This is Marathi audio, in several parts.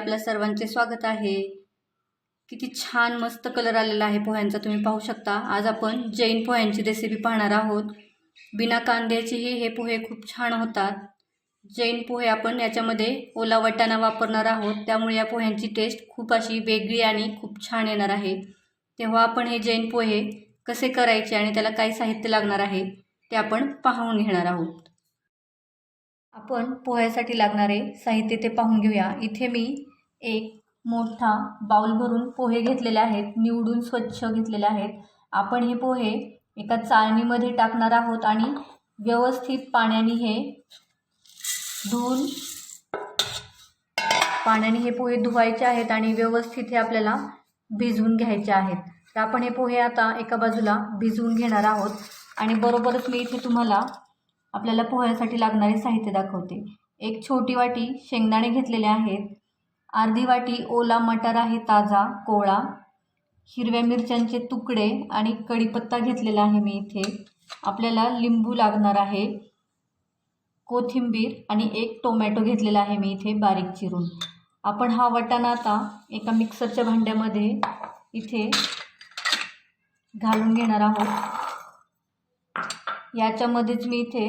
आपल्या सर्वांचे स्वागत आहे. किती छान मस्त कलर आलेला आहे पोह्यांचा. तुम्ही पाहू शकता. आज आपण जैन पोह्यांची रेसिपी पाहणार आहोत. बिना कांद्याचेही हे पोहे खूप छान होतात. जैन पोहे आपण याच्यामध्ये ओला वटाणा वापरणार आहोत. त्यामुळे या पोह्यांची टेस्ट खूप अशी वेगळी आणि खूप छान येणार आहे. तेव्हा आपण हे जैन पोहे कसे करायचे आणि त्याला काय साहित्य लागणार आहे ते आपण पाहून घेणार आहोत. आपण पोह्यासाठी लागणारे साहित्य ते पाहून घेऊया. इथे मी एक मोठा बाउल भरून पोहे घेतलेले आहेत निवडून स्वच्छ घेतलेले आहेत. आपण हे पोहे एका चाळणीमध्ये टाकणार आहोत आणि व्यवस्थित पाण्याने हे धुवून पाण्याने हे पोहे धुवायचे आहेत आणि व्यवस्थित हे आपल्याला भिजवून घ्यायचे आहेत. तर आपण हे पोहे आता एका बाजूला भिजवून घेणार आहोत आणि बरोबरच मी इथे तुम्हाला आपल्याला पोह्यासाठी लागणारे साहित्य दाखवते. एक छोटी वाटी शेंगदाणे घेतलेले आहेत. अर्धी वाटी ओला मटार आहे ताजा कोवळा हिरव्या मिरच्यांचे तुकडे आणि कढीपत्ता घेतलेला आहे मी इथे. आपल्याला लिंबू लागणार आहे कोथिंबीर आणि एक टोमॅटो घेतलेला आहे मी इथे बारीक चिरून. आपण हा वटाणा आता एका मिक्सरच्या भांड्यामध्ये इथे घालून घेणार आहोत. याच्यामध्येच मी इथे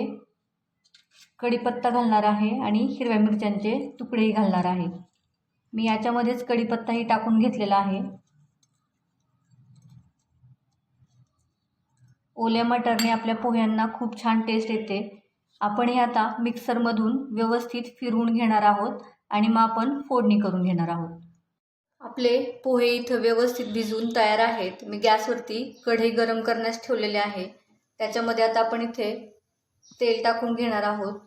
कढीपत्ता घालणार आहे आणि हिरव्या मिरच्यांचे तुकडेही घालणार आहे. मी याच्यामध्येच कढीपत्ताही टाकून घेतलेला आहे. ओल्या मटरने आपल्या पोह्यांना खूप छान टेस्ट येते. आपण हे आता मिक्सरमधून व्यवस्थित फिरवून घेणार आहोत आणि मग आपण फोडणी करून घेणार आहोत. आपले पोहे इथं व्यवस्थित भिजवून तयार आहेत. मी गॅसवरती कढई गरम करण्यास ठेवलेले आहे. त्याच्यामध्ये आता आपण इथे तेल टाकून घेणार आहोत.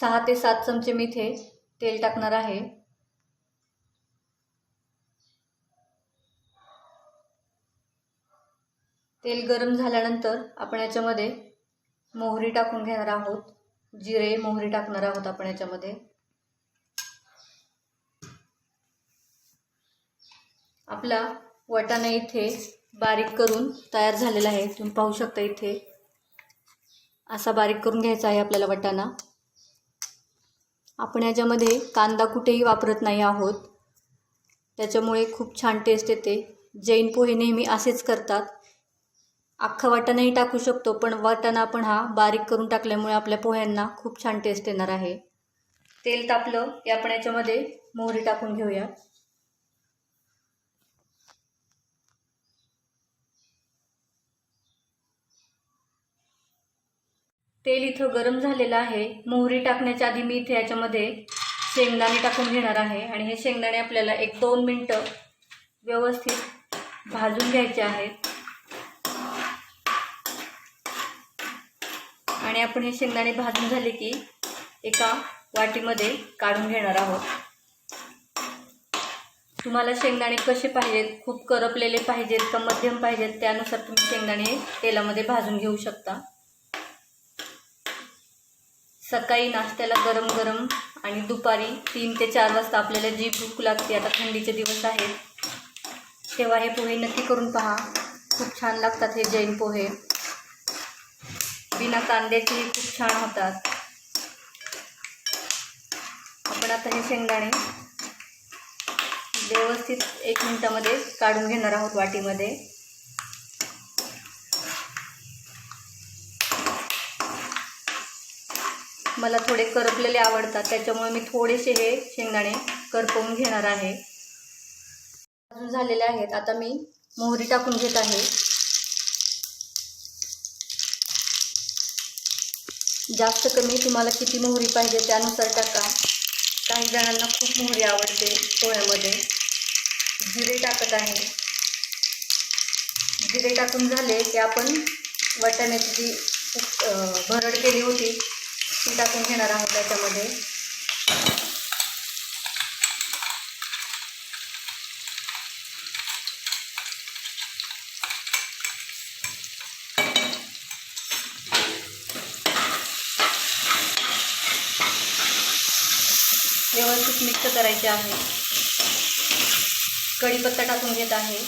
सहा ते सात चमचे मी इथे तेल टाकणार आहे. तेल गरम झाल्यानंतर आपण याच्यामध्ये मोहरी टाकून घेणार आहोत. जिरे मोहरी टाकणार आहोत आपण याच्यामध्ये. आपला वाटाणा इथे बारीक करून तयार झालेला आहे. तुम्ही पाहू शकता इथे असा बारीक करून घ्यायचा आहे आपल्याला वाटाणा. आपण याच्यामध्ये कांदा कुठेही वापरत नाही आहोत. त्याच्यामुळे खूप छान टेस्ट येते. जैन पोहे नेहमी असेच करतात. अख्खा वाटाणाही टाकू शकतो पण वाटाणा आपण हा बारीक करून टाकल्यामुळे आपल्या पोह्यांना खूप छान टेस्ट येणार आहे. तेल तापलं की आपण याच्यामध्ये मोहरी टाकून घेऊया. तेल इथं गरम झालेलं आहे. मोहरी टाकण्याच्या आधी मी इथे याच्यामध्ये शेंगदाणे टाकून घेणार आहे. आणि हे शेंगदाणे आपल्याला एक दोन मिनटं व्यवस्थित भाजून घ्यायचे आहेत. आणि आपण हे शेंगदाणे भाजून झाले की एका वाटीमध्ये काढून घेणार आहोत. तुम्हाला शेंगदाणे कसे पाहिजेत खूप करपलेले पाहिजेत का मध्यम पाहिजेत त्यानुसार तुम्ही शेंगदाणे तेलामध्ये भाजून घेऊ शकता. सकाळी नाश्त्याला गरम गरम आणि दुपारी तीन ते चार वाजता आपल्याला जी भूक लागते आता थंडीचे दिवस आहेत तेव्हा हे पोहे नक्की करून पहा. खूप छान लागतात हे जैन पोहे. बिना कांद्याचेही खूप छान होतात. आपण आता हे शेंगदाणे व्यवस्थित एक मिनटामध्ये काढून घेणार आहोत वाटीमध्ये. मला थोडे करपलेले आवडतात त्याच्यामुळे मी थोडेसे हे शेंगदाणे करपवून घेणार आहे. अजून झालेले आहेत. आता मी मोहरी टाकून घेत आहे. जास्त कमी तुम्हाला किती मोहरी पाहिजे त्यानुसार टाका. काही जणांना खूप मोहरी आवडते पोळ्यामध्ये जिरे टाकत आहे. जिरे टाकून झाले की आपण वाटाण्याची जी भरड केली होती ती टाकून घेणार आहोत त्याच्यामध्ये. व्यवस्थित मिक्स करायचे आहे. कढीपत्ता टाकून घेत आहे.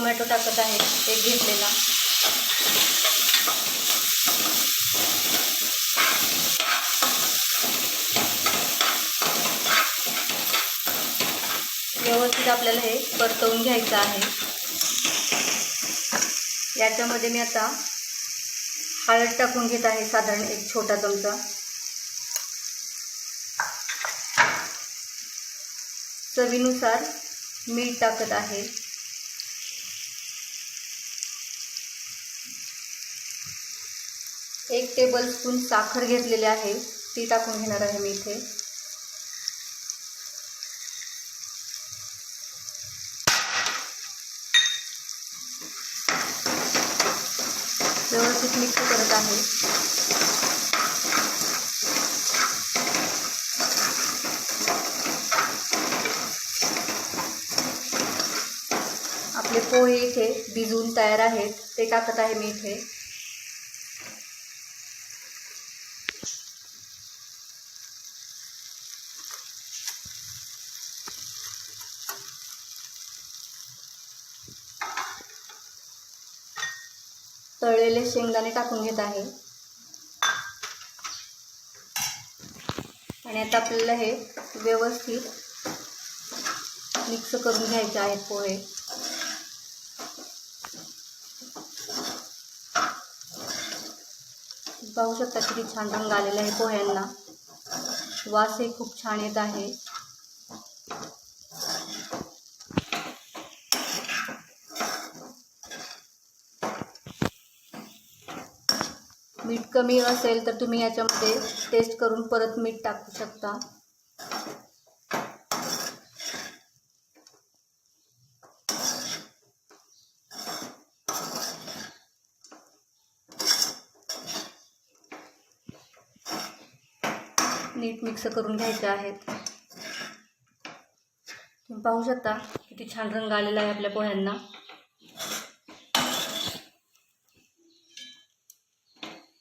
टोमॅटो टाकत आहे एक घेतलेला. व्यवस्थित आपल्याला हे परतवून घ्यायचं आहे. याच्यामध्ये मी आता हळद टाकून घेत आहे साधारण एक छोटा चमचा. चवीनुसार मीठ टाकत आहे. एक टेबलस्पून साखर घेतलेली आहे. ती टाकून घेणार आहे मी इथे. व्यवस्थित मिक्स करत आहे. आपले पोहे इथे भिजवून तयार आहेत. ते टाकत आहे मी इथे. तळलेले शेंगदाणे टाकून घेत आहे. आणि आता आपल्याला हे व्यवस्थित मिक्स करून घ्यायचे आहेत पोहे. पाहू शकता किती छान रंग आलेला आहे पोह्यांना. वास हे खूप छान येत आहे. मीठ कमी असेल तर तुम्ही याच्यामध्ये टेस्ट करून परत मीठ टाकू शकता. नीट मिक्स करून घ्यायचे आहेत. तुम्ही पाहू शकता किती छान रंग आलेला आहे आपल्या पोह्यांना.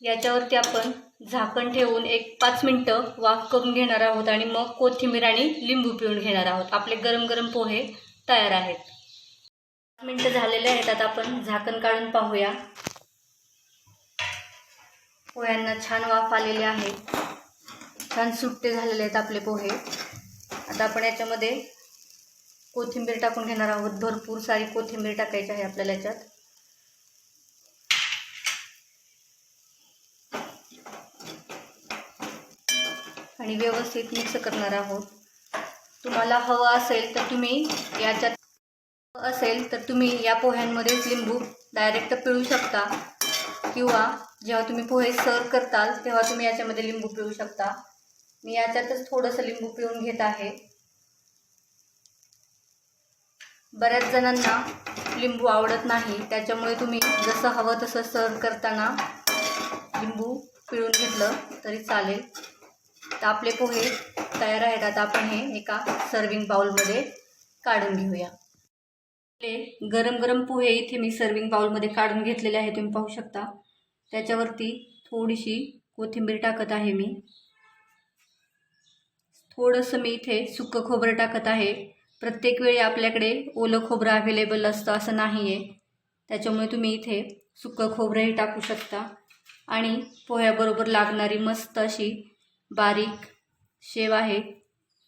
याच्यावरती आपण झाकण ठेवून एक पाच मिनटं वाफ करून घेणार आहोत आणि मग कोथिंबीर आणि लिंबू पिळून घेणार आहोत. आपले गरम गरम पोहे तयार आहेत. पाच मिनटं झालेले आहेत. आता आपण झाकण काढून पाहूया. पोह्यांना छान वाफ आलेले आहे. छान सुट्टे झालेले आहेत आपले पोहे. आता आपण याच्यामध्ये कोथिंबीर टाकून घेणार आहोत. भरपूर सारी कोथिंबीर टाकायची आहे आपल्याला याच्यात. आणि व्यवस्थित मिक्स करणार आहोत. तुम्हाला हवं असेल तर तुम्ही याच्यात असेल तर तुम्ही या पोह्यांमध्येच लिंबू डायरेक्ट पिळू शकता. किंवा जेव्हा तुम्ही पोहे सर्व करताल तेव्हा तुम्ही याच्यामध्ये लिंबू पिळू शकता. मी याच्यातच थोडंसं लिंबू पिळून घेत आहे. बऱ्याच जणांना लिंबू आवडत नाही. त्याच्यामुळे तुम्ही जसं हवं तसं सर्व करताना लिंबू पिळून घेतलं तरी चालेल. तर आपले पोहे तयार आहेत. आता आपण हे एका सर्विंग बाउलमध्ये काढून घेऊया. आपले गरम गरम पोहे इथे मी सर्विंग बाउलमध्ये काढून घेतलेले आहे तुम्ही पाहू शकता. त्याच्यावरती थोडीशी कोथिंबीर टाकत आहे मी. थोडंसं मी इथे सुकं खोबरं टाकत आहे. प्रत्येक वेळी आपल्याकडे ओलं खोबरं अवेलेबल असतं असं नाही आहे त्याच्यामुळे तुम्ही इथे सुकं खोबरंही टाकू शकता. आणि पोह्याबरोबर लागणारी मस्त अशी बारीक शेव आहे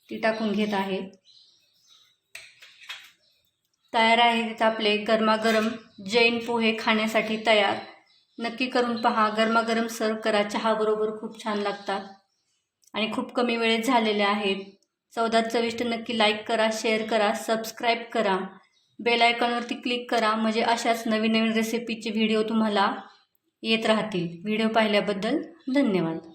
ती टाकून घेत आहे. तयार आहेत आपले गरमागरम जैन पोहे खाण्यासाठी तयार. नक्की करून पहा गरमागरम सर्व करा चहाबरोबर खूप छान लागतात. आणि खूप कमी वेळेत झालेले आहेत. चौदा चविष्ट नक्की लाईक करा शेअर करा सबस्क्राईब करा. बेल आयकॉनवरती क्लिक करा म्हणजे अशाच नवीन नवीन रेसिपीचे व्हिडिओ तुम्हाला येत राहतील. व्हिडिओ पाहिल्याबद्दल धन्यवाद.